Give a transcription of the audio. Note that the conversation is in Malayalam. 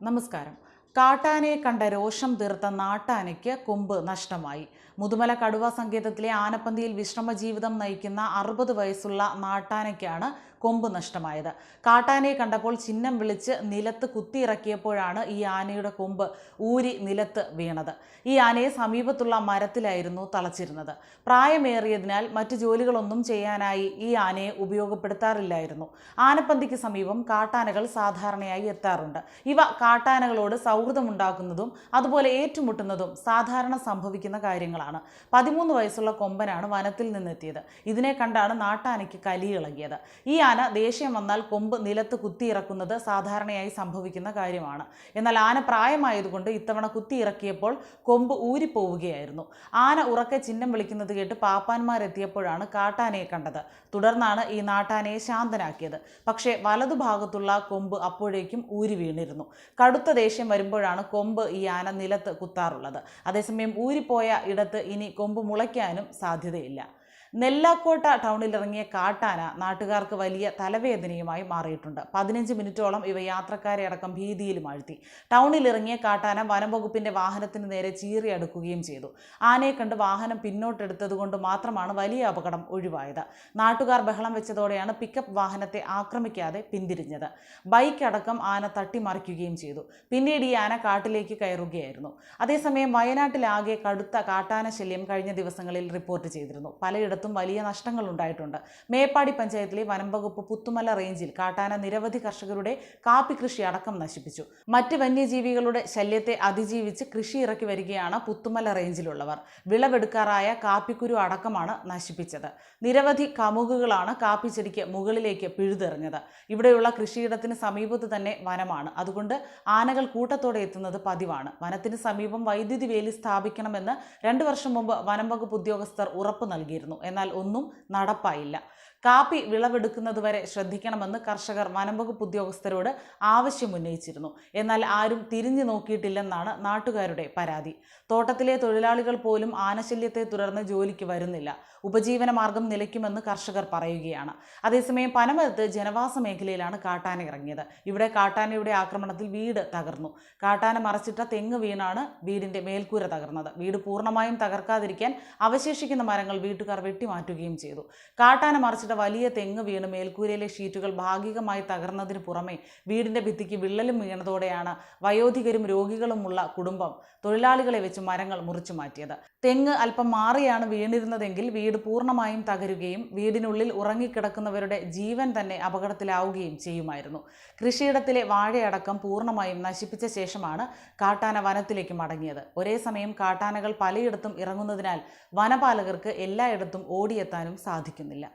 നമസ്കാരം. കാട്ടാനയെ കണ്ട രോഷം തീർത്ത നാട്ടാനയ്ക്ക് കൊമ്പ് നഷ്ടമായി. മുതുമല കടുവ സങ്കേതത്തിലെ ആനപ്പന്തിയിൽ വിശ്രമ ജീവിതം നയിക്കുന്ന അറുപത് വയസ്സുള്ള നാട്ടാനയ്ക്കാണ് കൊമ്പ് നഷ്ടമായത്. കാട്ടാനയെ കണ്ടപ്പോൾ ചിഹ്നം വിളിച്ച് നിലത്ത് കുത്തിയിറക്കിയപ്പോഴാണ് ഈ ആനയുടെ കൊമ്പ് ഊരി നിലത്ത് വീണത്. ഈ ആനയെ സമീപത്തുള്ള മരത്തിലായിരുന്നു തളച്ചിരുന്നത്. പ്രായമേറിയതിനാൽ മറ്റു ജോലികളൊന്നും ചെയ്യാനായി ഈ ആനയെ ഉപയോഗപ്പെടുത്താറില്ലായിരുന്നു. ആനപ്പന്തിക്ക് സമീപം കാട്ടാനകൾ സാധാരണയായി എത്താറുണ്ട്. ഇവ കാട്ടാനകളോട് സൗഹൃദമുണ്ടാക്കുന്നതും അതുപോലെ ഏറ്റുമുട്ടുന്നതും സാധാരണ സംഭവിക്കുന്ന കാര്യങ്ങളാണ്. പതിമൂന്ന് വയസ്സുള്ള കൊമ്പനാണ് വനത്തിൽ നിന്നെത്തിയത്. ഇതിനെ കണ്ടാണ് നാട്ടാനയ്ക്ക് കലിയിളകിയത് ഈ ആന ദേഷ്യം വന്നാൽ കൊമ്പ് നിലത്ത് കുത്തിയിറക്കുന്നത് സാധാരണയായി സംഭവിക്കുന്ന കാര്യമാണ്. എന്നാൽ ആന പ്രായമായതുകൊണ്ട് ഇത്തവണ കുത്തിയിറക്കിയപ്പോൾ കൊമ്പ് ഊരിപ്പോവുകയായിരുന്നു. ആന ഉറക്കെ ചിഹ്നം വിളിക്കുന്നത് കേട്ട് പാപ്പാന്മാരെത്തിയപ്പോഴാണ് കാട്ടാനയെ കണ്ടത്. തുടർന്നാണ് ഈ നാട്ടാനയെ ശാന്തനാക്കിയത്. പക്ഷേ വലതുഭാഗത്തുള്ള കൊമ്പ് അപ്പോഴേക്കും ഊരി വീണിരുന്നു. കടുത്ത ദേഷ്യം വരുമ്പോഴാണ് കൊമ്പ് ഈ ആന നിലത്ത് കുത്താറുള്ളത്. അതേസമയം ഊരിപ്പോയ ഇടത്ത് ഇനി കൊമ്പ് മുളയ്ക്കാനും സാധ്യതയില്ല. നെല്ലാക്കോട്ട ടൗണിൽ ഇറങ്ങിയ കാട്ടാന നാട്ടുകാർക്ക് വലിയ തലവേദനയുമായി മാറിയിട്ടുണ്ട്. പതിനഞ്ച് മിനിറ്റോളം ഇവ യാത്രക്കാരെ അടക്കം ഭീതിയിലും ആഴ്ത്തി ടൗണിൽ ഇറങ്ങിയ കാട്ടാന വനംവകുപ്പിന്റെ വാഹനത്തിന് നേരെ ചീറി അടുക്കുകയും ചെയ്തു. ആനയെ കണ്ട് വാഹനം പിന്നോട്ടെടുത്തതുകൊണ്ട് മാത്രമാണ് വലിയ അപകടം ഒഴിവായത്. നാട്ടുകാർ ബഹളം വെച്ചതോടെയാണ് പിക്കപ്പ് വാഹനത്തെ ആക്രമിക്കാതെ പിന്തിരിഞ്ഞത്. ബൈക്ക് അടക്കം ആന തട്ടിമറിക്കുകയും ചെയ്തു. പിന്നീട് ഈ ആന കാട്ടിലേക്ക് കയറുകയായിരുന്നു. അതേസമയം വയനാട്ടിലാകെ കടുത്ത കാട്ടാന ശല്യം കഴിഞ്ഞ ദിവസങ്ങളിൽ റിപ്പോർട്ട് ചെയ്തിരുന്നു. പലയിടത്തും വലിയ നഷ്ടങ്ങൾ ഉണ്ടായിട്ടുണ്ട് മേപ്പാടി പഞ്ചായത്തിലെ വനംവകുപ്പ് പുത്തുമല റേഞ്ചിൽ കാട്ടാന നിരവധി കർഷകരുടെ കാപ്പി കൃഷി അടക്കം നശിപ്പിച്ചു. മറ്റ് വന്യജീവികളുടെ ശല്യത്തെ അതിജീവിച്ച് കൃഷി ഇറക്കി വരികയാണ് പുത്തുമല റേഞ്ചിലുള്ളവർ. വിളവെടുക്കാറായ കാപ്പിക്കുരു അടക്കമാണ് നശിപ്പിച്ചത്. നിരവധി കമുകുകളാണ് കാപ്പി ചെടിക്ക് മുകളിലേക്ക് പിഴുതെറിഞ്ഞത്. ഇവിടെയുള്ള കൃഷിയിടത്തിന് സമീപത്ത് തന്നെ വനമാണ്. അതുകൊണ്ട് ആനകൾ കൂട്ടത്തോടെ എത്തുന്നത് പതിവാണ്. വനത്തിന് സമീപം വൈദ്യുതി വേലി സ്ഥാപിക്കണമെന്ന് രണ്ടു വർഷം മുമ്പ് വനം വകുപ്പ് ഉദ്യോഗസ്ഥർ ഉറപ്പ് നൽകിയിരുന്നു. എന്നാൽ ഒന്നും നടപ്പായില്ല. കാപ്പി വിളവെടുക്കുന്നതുവരെ ശ്രദ്ധിക്കണമെന്ന് കർഷകർ വനംവകുപ്പ് ഉദ്യോഗസ്ഥരോട് ആവശ്യമുന്നയിച്ചിരുന്നു എന്നാൽ ആരും തിരിഞ്ഞു നോക്കിയിട്ടില്ലെന്നാണ് നാട്ടുകാരുടെ പരാതി. തോട്ടത്തിലെ തൊഴിലാളികൾ പോലും ആനശല്യത്തെ തുടർന്ന് ജോലിക്ക് വരുന്നില്ല. ഉപജീവന മാർഗം നിലയ്ക്കുമെന്ന് കർഷകർ പറയുകയാണ്. അതേസമയം പനമരത്ത് ജനവാസ മേഖലയിലാണ് കാട്ടാന ഇറങ്ങിയത്. ഇവിടെ കാട്ടാനയുടെ ആക്രമണത്തിൽ വീട് തകർന്നു. കാട്ടാന മറച്ചിട്ട തെങ്ങ് വീണാണ് വീടിന്റെ മേൽക്കൂര തകർന്നത്. വീട് പൂർണമായും തകർക്കാതിരിക്കാൻ അവശേഷിക്കുന്ന മരങ്ങൾ വീട്ടുകാർ വെട്ടിമാറ്റുകയും ചെയ്തു. കാട്ടാന മറിച്ചിട്ട വലിയ തെങ്ങ് വീണ് മേൽക്കൂരയിലെ ഷീറ്റുകൾ ഭാഗികമായി തകർന്നതിന് പുറമെ വീടിന്റെ ഭിത്തിക്ക് വിള്ളലും വീണതോടെയാണ് വയോധികരും രോഗികളുമുള്ള കുടുംബം തൊഴിലാളികളെ വെച്ച് മരങ്ങൾ മുറിച്ചു മാറ്റിയത്. തെങ്ങ് അല്പം മാറിയാണ് വീണിരുന്നതെങ്കിൽ വീട് പൂർണമായും തകരുകയും വീടിനുള്ളിൽ ഉറങ്ങിക്കിടക്കുന്നവരുടെ ജീവൻ തന്നെ അപകടത്തിലാവുകയും ചെയ്യുമായിരുന്നു. കൃഷിയിടത്തിലെ വാഴയടക്കം പൂർണമായും നശിപ്പിച്ച ശേഷമാണ് കാട്ടാന വനത്തിലേക്ക് മടങ്ങിയത്. ഒരേ സമയം കാട്ടാനകൾ പലയിടത്തും ഇറങ്ങുന്നതിനാൽ വനപാലകർക്ക് എല്ലായിടത്തും ഓടിയെത്താനും സാധിക്കുന്നില്ല.